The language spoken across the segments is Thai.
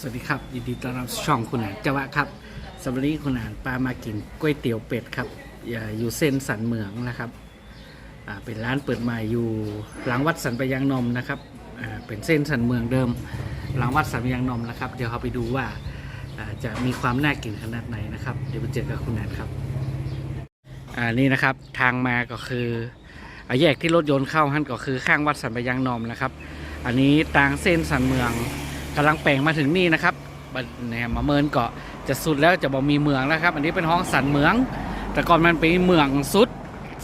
สวัสดีครับ ยินดีต้อนรับสู่ช่องคุณหานจวะครับสำหรับวันนี้คุณหานปลามากินก๋วยเตี๋ยวเป็ดครับอ่าอยู่เส้นสันเหมืองนะครับเป็นร้านเปิดใหม่อยู่หลังวัดสันปยางนมนะครับเป็นเส้นสันเมืองเดิม หลังวัดสันปยางนมนะครับเดี๋ยวเราไปดูว่าจะมีความน่ากินขนาดไหนนะครับ เดี๋ยวไปเจอกับคุณหานครับอ่านี่นะครับทางมาก็คือแยกที่รถยนต์เข้าหันก็คือข้างวัดสันปยางนมนะครับ อันนี้ทางเส้นสันเมือง กำลังแปลงมาถึงนี่นะครับเนี่ยมาเมินเกาะจะสุดแล้วจะบอกมีเมืองแล้วครับ อันนี้เป็นห้องสันเมือง แต่ก่อนมันเป็นเมืองสุด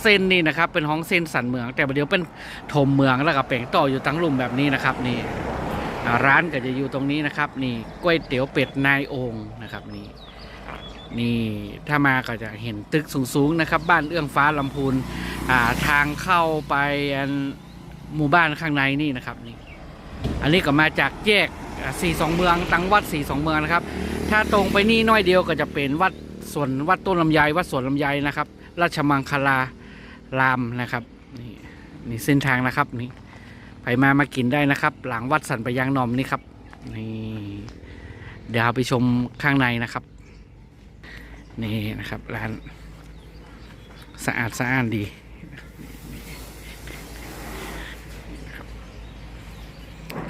เส้นนี่นะครับ เป็นห้องเส้นสันเมือง แต่เดี๋ยวเป็นถมเมืองแล้วก็แปลงต่ออยู่ทั้งลุ่มแบบนี้นะครับนี่ร้านก็จะอยู่ตรงนี้นะครับ นี่ก๋วยเตี๋ยวเป็ดนายองค์นะครับนี่นี่ถ้ามาก็จะเห็นตึกสูงๆนะครับ บ้านเอื้องฟ้าลำพูนทางเข้าไปอันหมู่บ้านข้างในนี่นะครับนี่ อันนี้ก็มาจากแยกสี่สองเมืองตังวัดสี่สองเมืองนะครับ ถ้าตรงไปนี่น้อยเดียวก็จะเป็นวัดสวนวัดต้นลำไยวัดสวนลำไยนะครับ ราชมังคลารามนะครับนี่นี่เส้นทางนะครับนี่ไปมามากินได้นะครับ หลังวัดสันปะยางนอมนี่ครับนี่เดี๋ยวเราไปชมข้างในนะครับ นี่นะครับร้านสะอาดสะอ้านดี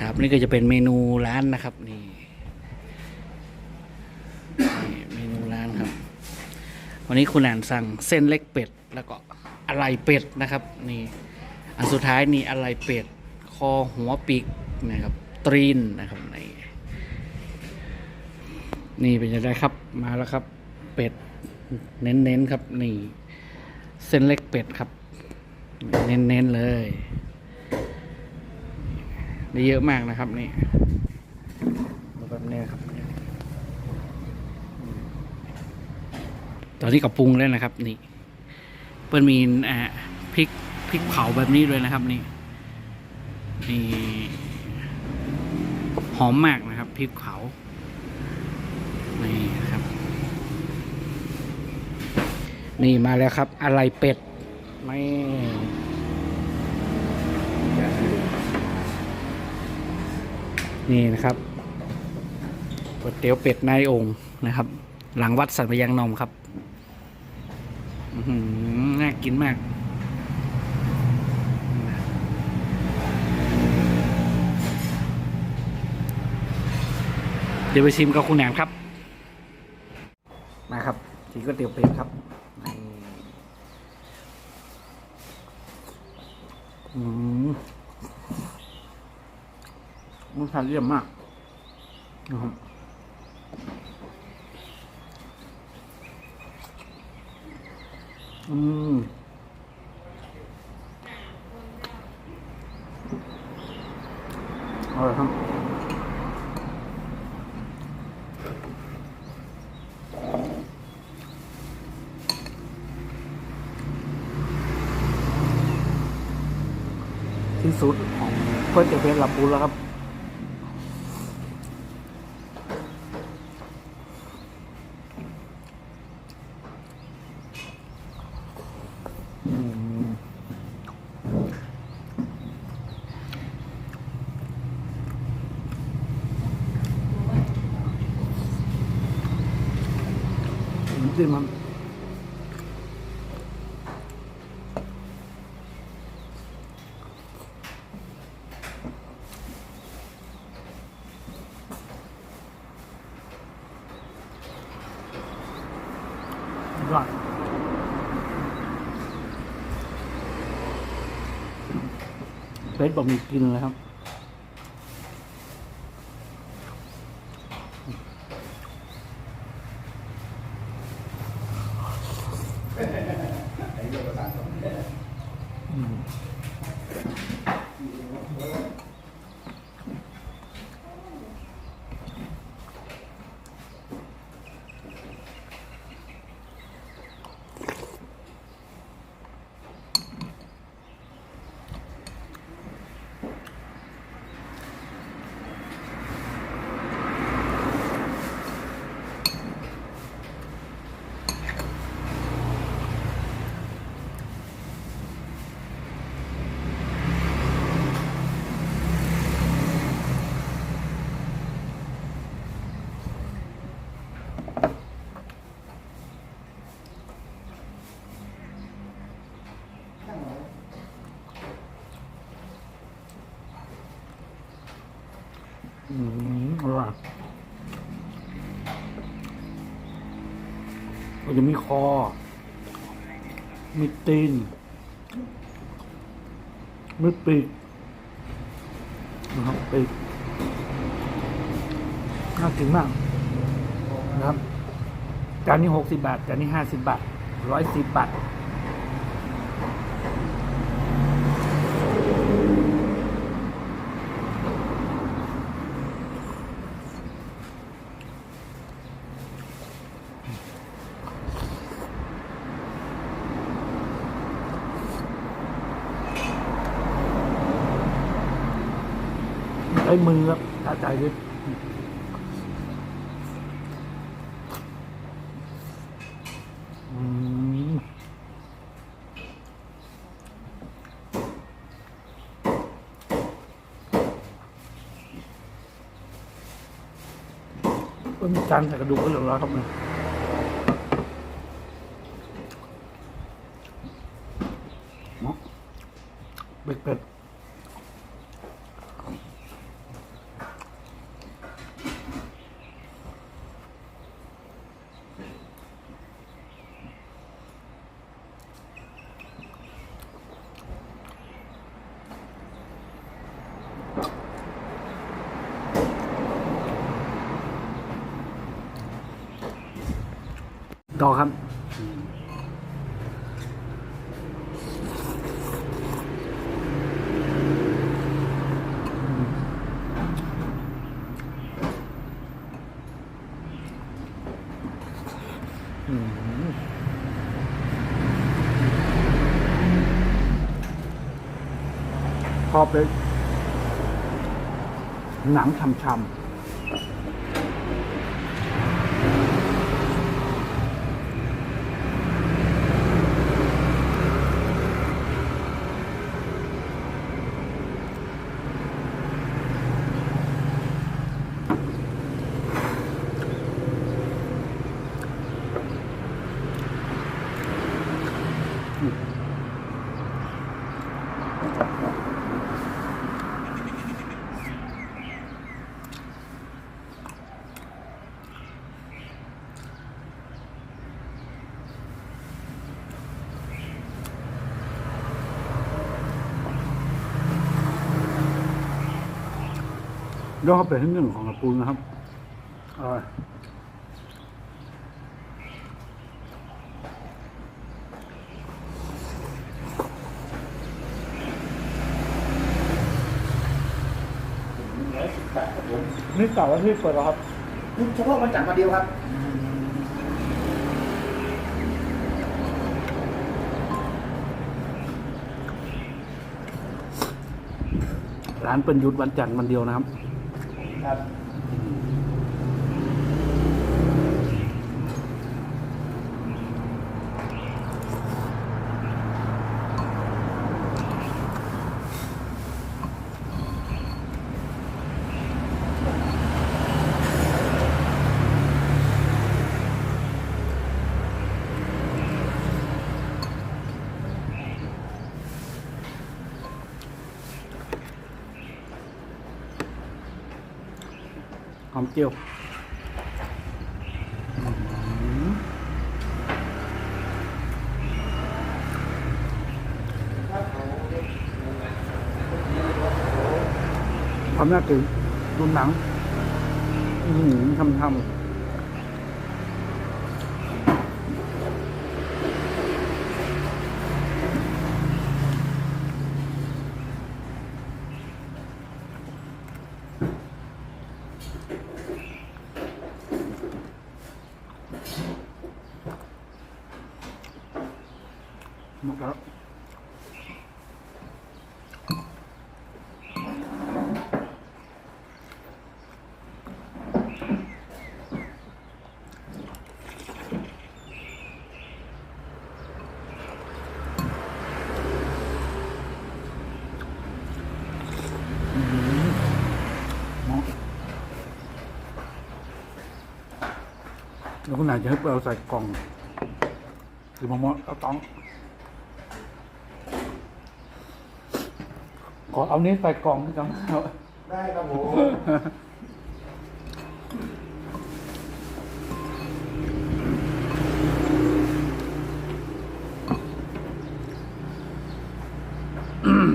ครับนี่ก็จะเป็นเมนูร้านนะครับนี่นี่เมนูร้านครับ วันนี้คุณแอนสั่งเส้นเล็กเป็ดแล้วก็อะไรเป็ดนะครับนี่อันสุดท้ายนี่อะไรเป็ด คอหัวปีกนะครับ ตรีนนะครับนี่นี่เป็นยังไงครับมาแล้วครับ เป็ดเน้นๆครับนี่ เส้นเล็กเป็ดครับ เน้นๆเลย ได้เยอะมากนะครับนี่แบบนี้ครับ ตอนนี้ก็ปรุงแล้วนะครับ นี่เปิ้ลมีอ่าพริกพริกเผาแบบนี้เลยนะครับ นี่นี่หอมมากนะครับพริกเผานี่นะครับ นี่มาแล้วครับ อะไรเป็ดไม่ นี่นะครับก๋วยเตี๋ยวเป็ดนายองค์นะครับ หลังวัดสันปะยังนมครับหือน่ากินมากเดี๋ยวไปชิมกับคุณแหนมครับ มาครับทีก๋วยเตี๋ยวเป็ดครับอืม มันทานเยี่ยมมากนะครับอืมอร่อยครับที่สุดของเพื่อนเจเพชรลำพูนแล้วครับ จิ้มมันยอดเฟซบอกมีกินเลยครับ อืมอร่อยก็จะมีคอ มีตีน มีปีกนะครับปีกน่ากินมากนะครับจานนี้หกสิบาทจานนี้ห้าสิบาทร้อยสิบบาท ใช้มือครับถ้าใจเลยอืมก็มีจานใส่กระดูกก็เหลือแล้วครับเนี่ยเนาะเป็ดเป็ด ต่อครับ ชอบเลยหนังช่ำ ยอดเป็นที่หนึ่งของกระปูนนะครับอร่อยนี่เก่าแล้วที่เปิดแล้วครับเฉพาะวันจันทร์วันเดียวครับร้านเป็นหยุดวันจันทร์วันเดียวนะครับ ค หอมเจียวความน่ากินดูหนังอือหือทำทำ แล้วคุณนายจะให้เราใส่กล่องหรือมอม่เอาต้อง ขอเอานี้ใส่กล่องให้กันได้ครับผมอืม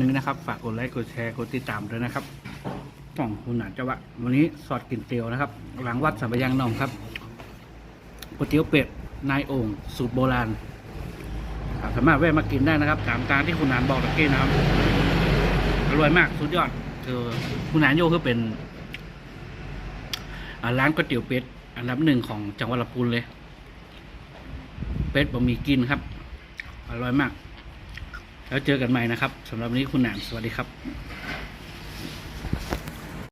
นี้นะครับ ฝากกดไลค์ กดแชร์ กดติดตามด้วยนะครับช่องคุณหนานจังหวะ วันนี้สอดกินเตียวนะครับ หลังวัดสัมปยังนองครับก๋วยเตี๋ยวเป็ด นายโอ่งสูตรโบราณ สามารถแวะมากินได้นะครับ ตามการที่คุณหนานบอกตะกี้นะครับ อร่อยมาก สุดยอด คือคุณหนานโยคือเป็นร้านก๋วยเตี๋ยวเป็ด อันดับหนึ่งของจังหวัดลำพูนเลย เป็ดบะหมี่กินครับ อร่อยมาก แล้วเจอกันใหม่นะครับสำหรับวันนี้คุณหนานสวัสดีครับ